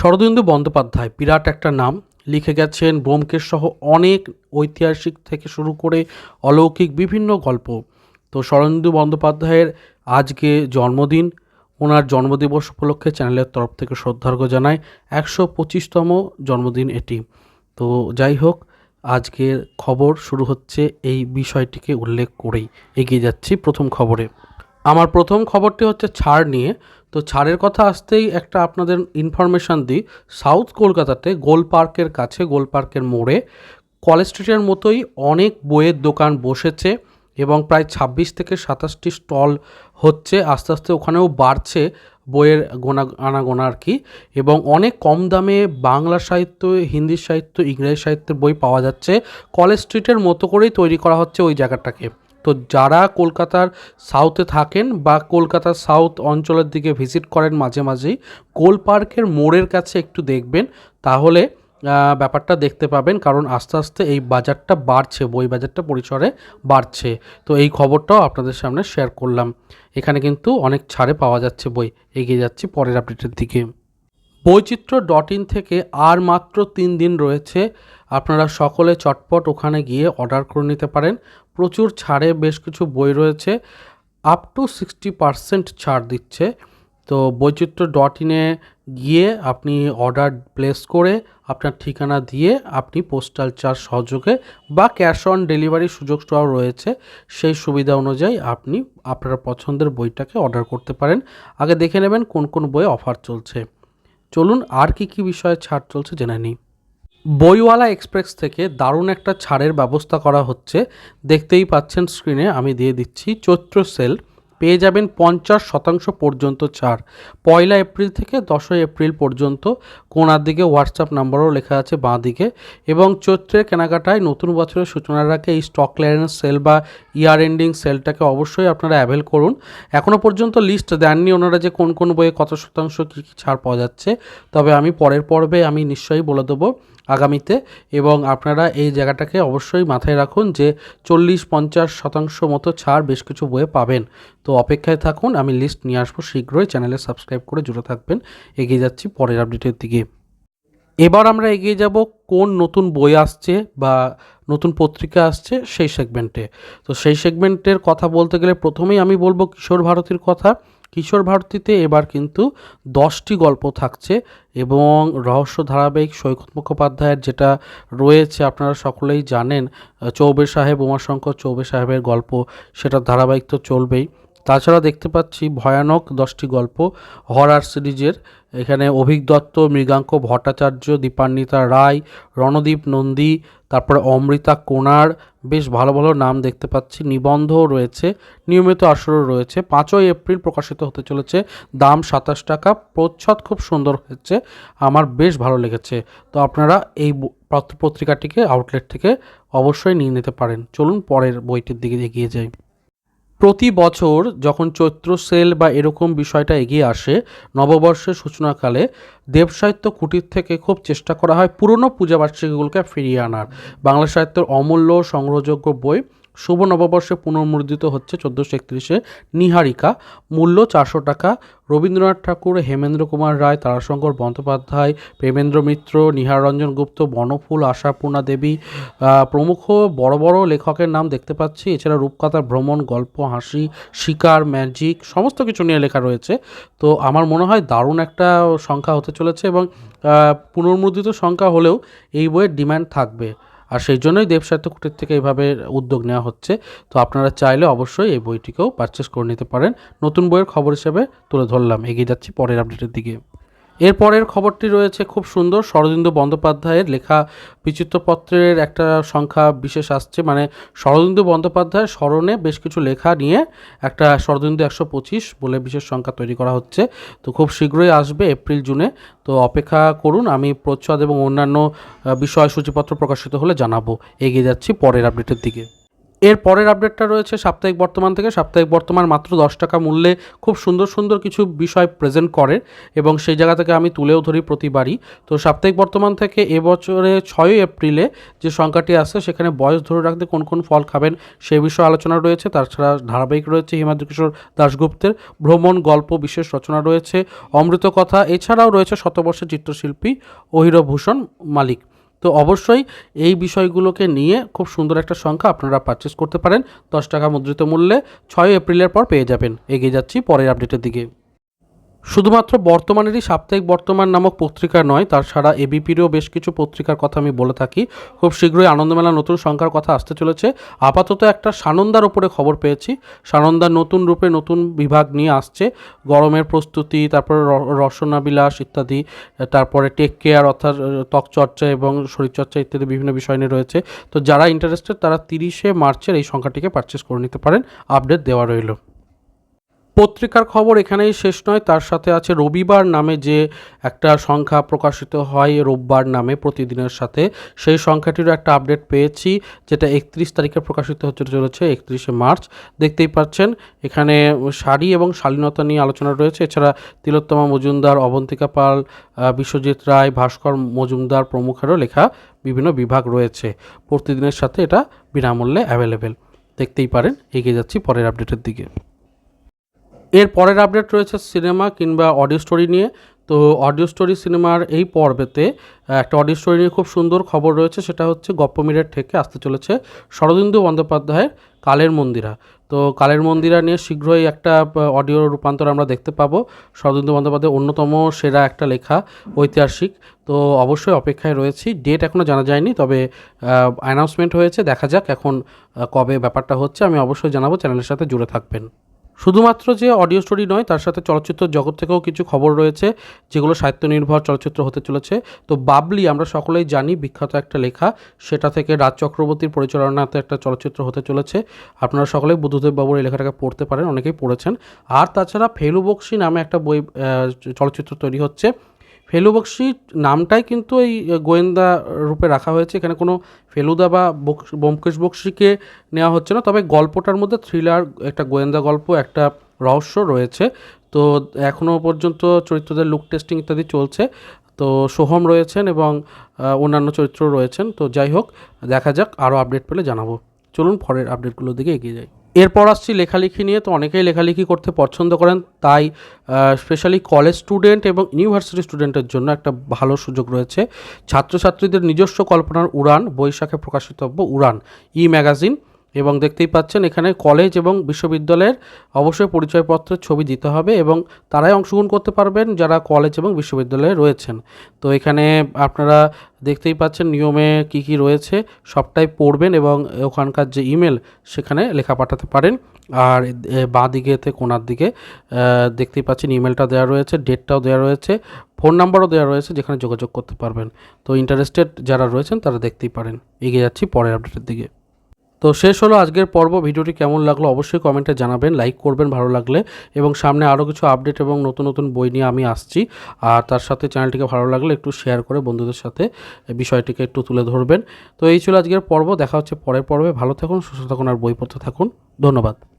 শরদিন্দু বন্দ্যোপাধ্যায়, বিরাট একটা নাম। লিখে গেছেন, ব্যোমকেশ সহ অনেক ঐতিহাসিক থেকে শুরু করে অলৌকিক বিভিন্ন গল্প। তো শরদিন্দু বন্দ্যোপাধ্যায়ের আজকে জন্মদিন। ওনার জন্মদিবস উপলক্ষে চ্যানেলের তরফ থেকে শ্রদ্ধার্ঘ্য জানায়, একশো পঁচিশতম জন্মদিন এটি। তো যাই হোক, আজকের খবর শুরু হচ্ছে এই বিষয়টিকে উল্লেখ করেই। এগিয়ে যাচ্ছি প্রথম খবরে। আমার প্রথম খবরটি হচ্ছে ছাড় নিয়ে। তো ছাড়ের কথা আসতেই একটা আপনাদের ইনফরমেশান দিই। সাউথ কলকাতাতে গোল পার্কের কাছে গোল পার্কের মোড়ে কলেজ স্ট্রিটের মতোই অনেক বইয়ের দোকান বসেছে এবং প্রায় ছাব্বিশ থেকে সাতাশটি স্টল হচ্ছে। আস্তে আস্তে ওখানেও বাড়ছে বইয়ের গোনা, আনাগোনা আর কি এবং অনেক কম দামে বাংলা সাহিত্য, হিন্দি সাহিত্য, ইংরেজি সাহিত্যের বই পাওয়া যাচ্ছে। কলেজ স্ট্রিটের মতো করেই তৈরি করা হচ্ছে ওই জায়গাটাকে। তো যারা কলকাতার সাউথে থাকেন বা কলকাতার সাউথ অঞ্চলের দিকে ভিজিট করেন মাঝে মাঝেই গোল পার্কের মোড়ের কাছে একটু দেখবেন, তাহলে ব্যাপারটা দেখতে পাবেন। কারণ আস্তে আস্তে এই বাজারটা বাড়ছে, বই বাজারটা পরিসরে বাড়ছে। তো এই খবরটাও আপনাদের সামনে শেয়ার করলাম। এখানে কিন্তু অনেক ছাড়ে পাওয়া যাচ্ছে বই। এগিয়ে যাচ্ছি পরের আপডেটের দিকে। বৈচিত্র্য ডট ইন থেকে আর মাত্র তিন দিন রয়েছে। আপনারা সকলে চটপট ওখানে গিয়ে অর্ডার করে নিতে পারেন। প্রচুর ছাড়ে বেশ কিছু বই রয়েছে। আপ টু সিক্সটি পারসেন্ট ছাড় দিচ্ছে। তো বৈচিত্র্য ডট ইনে গিয়ে আপনি অর্ডার প্লেস করে আপনার ঠিকানা দিয়ে আপনি পোস্টাল চার্জ সহযোগে বা ক্যাশ অন ডেলিভারির সুযোগটাও রয়েছে। সেই সুবিধা অনুযায়ী আপনি আপনার পছন্দের বইটাকে অর্ডার করতে পারেন। আগে দেখে নেবেন কোন কোন বইয়ে অফার চলছে। চলুন আর কি কি বিষয়ে ছাড় চলছে জেনে নিই। বইওয়ালা এক্সপ্রেস থেকে দারুণ একটা ছাড়ের ব্যবস্থা করা হচ্ছে। দেখতেই পাচ্ছেন স্ক্রিনে আমি দিয়ে দিচ্ছি চৈত্র সেল। পেয়ে যাবেন পঞ্চাশ শতাংশ পর্যন্ত ছাড়। পয়লা এপ্রিল থেকে দশই এপ্রিল পর্যন্ত কোনার দিকে হোয়াটসঅ্যাপ নাম্বারও লেখা আছে বাঁ দিকে এবং চৈত্রের কেনাকাটায় নতুন বছরের সূচনার আগে এই স্টক ক্লিয়ারেন্স সেল বা ইয়ার এন্ডিং সেলটাকে অবশ্যই আপনারা অ্যাভেল করুন। এখনও পর্যন্ত লিস্ট দেননি ওনারা যে কোন কোন বইয়ে কত শতাংশ কী কী ছাড় পাওয়া যাচ্ছে। তবে আমি পরের পর্বে আমি নিশ্চয়ই বলে দেবো আগামীতে এবং আপনারা এই জায়গাটাকে অবশ্যই মাথায় রাখুন যে চল্লিশ পঞ্চাশ শতাংশ মতো ছাড় বেশ কিছু বইয়ে পাবেন। তো অপেক্ষায় থাকুন, আমি লিস্ট নিয়ে আসব শীঘ্রই চ্যানেলে সাবস্ক্রাইব করে জুড়ে থাকবেন। এগিয়ে যাচ্ছি পরের আপডেটের দিকে। এবার আমরা এগিয়ে যাব কোন নতুন বই আসছে বা নতুন পত্রিকা আসছে সেই সেগমেন্টে তো সেই সেগমেন্টের কথা বলতে গেলে প্রথমেই আমি বলব কিশোর ভারতীর কথা। কিশোর ভারতীতে এবার কিন্তু দশটি গল্প থাকছে এবং রহস্য ধারাবাহিক সৈকত মুখোপাধ্যায়ের যেটা রয়েছে, আপনারা সকলেই জানেন চৌবে সাহেব, উমাশঙ্কর চৌবে সাহেবের গল্প সেটা ধারাবাহিক তো চলবেই। তাছাড়া দেখতে পাচ্ছি ভয়ানক দশটি গল্প হরার সিরিজের। এখানে অভিক দত্ত, মৃগাঙ্ক ভট্টাচার্য, দীপান্বিতা রায়, রণদীপ নন্দী, তারপরে অমৃতা কোনার বেশ ভালো ভালো নাম দেখতে পাচ্ছি। নিবন্ধও রয়েছে, নিয়মিত আসরও রয়েছে। পাঁচই এপ্রিল প্রকাশিত হতে চলেছে। দাম সাতাশ টাকা, প্রচ্ছদ খুব সুন্দর হয়েছে। আমার বেশ ভালো লেগেছে। তো আপনারা এই পত্রিকাটিকে আউটলেট থেকে অবশ্যই নিয়ে নিতে পারেন। চলুন পরের বইটির দিকে এগিয়ে যাই। প্রতি বছর যখন চৈত্র সেল বা এরকম বিষয়টা এগিয়ে আসে, নববর্ষের সূচনাকালে দেব সাহিত্য কুটির থেকে খুব চেষ্টা করা হয় পুরনো পূজাবার্ষিকীগুলোকে ফিরিয়ে আনার। বাংলা সাহিত্যের অমূল্য, সংগ্রহযোগ্য বই শুভ নববর্ষে পুনর্মুদ্রিত হচ্ছে চোদ্দোশো একত্রিশে নিহারিকা। মূল্য চারশো টাকা। রবীন্দ্রনাথ ঠাকুর, হেমেন্দ্র কুমার রায়, তারাশঙ্কর বন্দ্যোপাধ্যায়, প্রেমেন্দ্র মিত্র নিহার রঞ্জন গুপ্ত, বনফুল, আশাপূর্ণা দেবী প্রমুখ বড় বড় লেখকের নাম দেখতে পাচ্ছি। এছাড়া রূপকথা ভ্রমণ, গল্প, হাসি, শিকার, ম্যাজিক সমস্ত কিছু নিয়ে লেখা রয়েছে। তো আমার মনে হয় দারুণ একটা সংখ্যা হতে চলেছে এবং পুনর্মুদ্রিত সংখ্যা হলেও এই বইয়ের ডিমান্ড থাকবে। আর সেই জন্যই দেবসাহিত্য কুটির থেকে এইভাবে উদ্যোগ নেওয়া হচ্ছে। তো আপনারা চাইলে অবশ্যই এই বইটিকেও পারচেস করে নিতে পারেন। নতুন বইয়ের খবর হিসেবে তুলে ধরলাম। এগিয়ে যাচ্ছি পরের আপডেটের দিকে। এরপরের খবরটি রয়েছে খুব সুন্দর। শরদিন্দু বন্দ্যোপাধ্যায়ের লেখা বিচিত্রপত্রের একটা সংখ্যা বিশেষ আসছে। মানে শরদিন্দু বন্দ্যোপাধ্যায়ের স্মরণে বেশ কিছু লেখা নিয়ে একটা শরদিন্দু একশো পঁচিশ বলে বিশেষ সংখ্যা তৈরি করা হচ্ছে। তো খুব শীঘ্রই আসবে এপ্রিল, জুনে। তো অপেক্ষা করুন, আমি প্রচ্ছদ এবং অন্যান্য বিষয় সূচিপত্র প্রকাশিত হলে জানাব। এগিয়ে যাচ্ছি পরের আপডেটের দিকে। এর পরের আপডেটটা রয়েছে সাপ্তাহিক বর্তমান থেকে। সাপ্তাহিক বর্তমান মাত্র দশ টাকা মূল্যে খুব সুন্দর সুন্দর কিছু বিষয় প্রেজেন্ট করে এবং সেই জায়গা থেকে আমি তুলেও ধরি প্রতিবারই। তো সাপ্তাহিক বর্তমান থেকে এবছরে ছয়ই এপ্রিলে যে সংখ্যাটি আসছে সেখানে বয়স ধরে রাখতে কোন কোন ফল খাবেন সেই বিষয়ে আলোচনা রয়েছে। তাছাড়া ধারাবাহিক রয়েছে হিমাদ্রি কিশোর দাশগুপ্তের ভ্রমণ গল্প বিশেষ রচনা রয়েছে। অমৃত কথা এছাড়াও রয়েছে শতবর্ষের চিত্রশিল্পী অহিরভূষণ মালিক। তো অবশ্যই এই বিষয়গুলোকে নিয়ে খুব সুন্দর একটা সংখ্যা আপনারা পারচেস করতে পারেন। দশ টাকা মুদ্রিত মূল্যে ছয় এপ্রিলের পর পেয়ে যাবেন। এগিয়ে যাচ্ছি পরের আপডেটের দিকে। শুধুমাত্র বর্তমানেরই সাপ্তাহিক বর্তমান নামক পত্রিকা নয়, তার ছাড়া এবিপিরও বেশ কিছু পত্রিকার কথা আমি বলে থাকি। খুব শীঘ্রই আনন্দমেলা নতুন সংখ্যার কথা আসতে চলেছে। আপাতত একটা সানন্দার ওপরে খবর পেয়েছি। সানন্দার নতুন রূপে নতুন বিভাগ নিয়ে আসছে। গরমের প্রস্তুতি, তারপরে র- রসনা বিলাস ইত্যাদি, তারপরে টেক কেয়ার অর্থাৎ ত্বকচর্চা এবং শরীরচর্চা ইত্যাদি বিভিন্ন বিষয় নিয়ে রয়েছে। তো যারা ইন্টারেস্টেড তারা তিরিশে মার্চের এই সংখ্যাটিকে পারচেস করে নিতে পারেন। আপডেট দেওয়া রইল। পত্রিকার খবর এখানেই শেষ নয়। তার সাথে আছে রবিবার নামে যে একটা সংখ্যা প্রকাশিত হয় রোববার নামে প্রতিদিনের সাথে, সেই সংখ্যাটিরও একটা আপডেট পেয়েছি, যেটা একত্রিশ তারিখে প্রকাশিত হতে চলেছে, একত্রিশে মার্চ। দেখতেই পাচ্ছেন, এখানে শাড়ি এবং শালীনতা নিয়ে আলোচনা রয়েছে। এছাড়া তিলোত্তমা মজুমদার, অবন্তিকা পাল বিশ্বজিৎ রায়, ভাস্কর মজুমদার প্রমুখেরও লেখা বিভিন্ন বিভাগ রয়েছে। প্রতিদিনের সাথে এটা বিনামূল্যে অ্যাভেলেবেল দেখতেই পারেন, এগিয়ে যাচ্ছি পরের আপডেটের দিকে। এর পরের আপডেট রয়েছে সিনেমা কিংবা অডিও স্টোরি নিয়ে। তো অডিও স্টোরি সিনেমার এই পর্বেতে একটা অডিও স্টোরি নিয়ে খুব সুন্দর খবর রয়েছে, সেটা হচ্ছে গপ্পমিরের থেকে আসতে চলেছে শরদিন্দু বন্দ্যোপাধ্যায়ের কালের মন্দিরা। তো কালের মন্দিরা নিয়ে শীঘ্রই একটা অডিও রূপান্তর আমরা দেখতে পাবো। শরদিন্দু বন্দ্যোপাধ্যায়ের অন্যতম সেরা একটা লেখা ঐতিহাসিক। তো অবশ্যই অপেক্ষায় রয়েছি। ডেট এখনও জানা যায়নি, তবে অ্যানাউন্সমেন্ট হয়েছে। দেখা যাক এখন কবে ব্যাপারটা হচ্ছে। আমি অবশ্যই জানাব, চ্যানেলের সাথে জুড়ে থাকবেন। শুধুমাত্র যে অডিও স্টোরি নয়, তার সাথে চলচ্চিত্র জগৎ থেকেও কিছু খবর রয়েছে, যেগুলো সাহিত্য নির্ভর চলচ্চিত্র হতে চলেছে। তো বাবলি, আমরা সকলেই জানি, বিখ্যাত একটা লেখা, সেটা থেকে রাজ চক্রবর্তীর পরিচালনাতে একটা চলচ্চিত্র হতে চলেছে। আপনারা সকলেই বুদ্ধদেব বাবুর এই লেখাটাকে পড়তে পারেন, অনেকেই পড়েছেন। আর তাছাড়া ফেলু বক্সি নামে একটা বই চলচ্চিত্র তৈরি হচ্ছে ফেলু বক্সি নামটাই কিন্তু এই গোয়েন্দা রূপে রাখা হয়েছে। এখানে কোনো ফেলুদা বা ব্যোমকেশ বক্সিকে নেওয়া হচ্ছে না। তবে গল্পটার মধ্যে থ্রিলার, একটা গোয়েন্দা গল্প, একটা রহস্য রয়েছে। তো এখনও পর্যন্ত চরিত্রদের লুক টেস্টিং ইত্যাদি চলছে। তো সোহম রয়েছেন এবং অন্যান্য চরিত্র রয়েছেন। তো যাই হোক, দেখা যাক, আরও আপডেট পেলে জানাব। চলুন পরের আপডেটগুলোর দিকে এগিয়ে যাই। এরপর আসছি লেখালেখি নিয়ে। তো অনেকেই লেখালেখি করতে পছন্দ করেন। তাই স্পেশালি কলেজ স্টুডেন্ট এবং ইউনিভার্সিটি স্টুডেন্টের জন্য একটা ভালো সুযোগ রয়েছে। ছাত্রছাত্রীদের নিজস্ব কল্পনার উড়ান, বৈশাখে প্রকাশিতব্য উড়ান ই ম্যাগাজিন এবং দেখতেই পাচ্ছেন এখানে কলেজ এবং বিশ্ববিদ্যালয়ের অবশ্যই পরিচয়পত্রের ছবি দিতে হবে এবং তারাই অংশগ্রহণ করতে পারবেন যারা কলেজ এবং বিশ্ববিদ্যালয়ে রয়েছেন। তো এখানে আপনারা দেখতেই পাচ্ছেন নিয়মে কি কি রয়েছে, সবটাই পড়বেন এবং ওখানকার যে ইমেল সেখানে লেখা পাঠাতে পারেন। আর বাঁ দিকেতে কোনার দিকে দেখতেই পাচ্ছেন ইমেলটা দেওয়া রয়েছে ডেটটাও দেওয়া রয়েছে ফোন নাম্বারও দেওয়া রয়েছে যেখানে যোগাযোগ করতে পারবেন। তো ইন্টারেস্টেড যারা রয়েছেন তারা দেখতেই পারেন। এগিয়ে যাচ্ছি পরের আপডেটের দিকে। তো শেষ হলো আজকের পর্ব। ভিডিওটি কেমন লাগল অবশ্যই কমেন্টে জানাবেন, লাইক করবেন ভালো লাগলে। এবং সামনে আরও কিছু আপডেট এবং নতুন নতুন বই নিয়ে আমি আসছি। আর তার সাথে চ্যানেলটিকে ভালো লাগলে একটু শেয়ার করে বন্ধুদের সাথে বিষয়টিকে একটু তুলে ধরবেন। তো এই ছিল আজকের পর্ব। দেখা হচ্ছে পরের পর্বে। ভালো থাকুন, সুস্থ থাকুন, আর বই পড়তে থাকুন। ধন্যবাদ।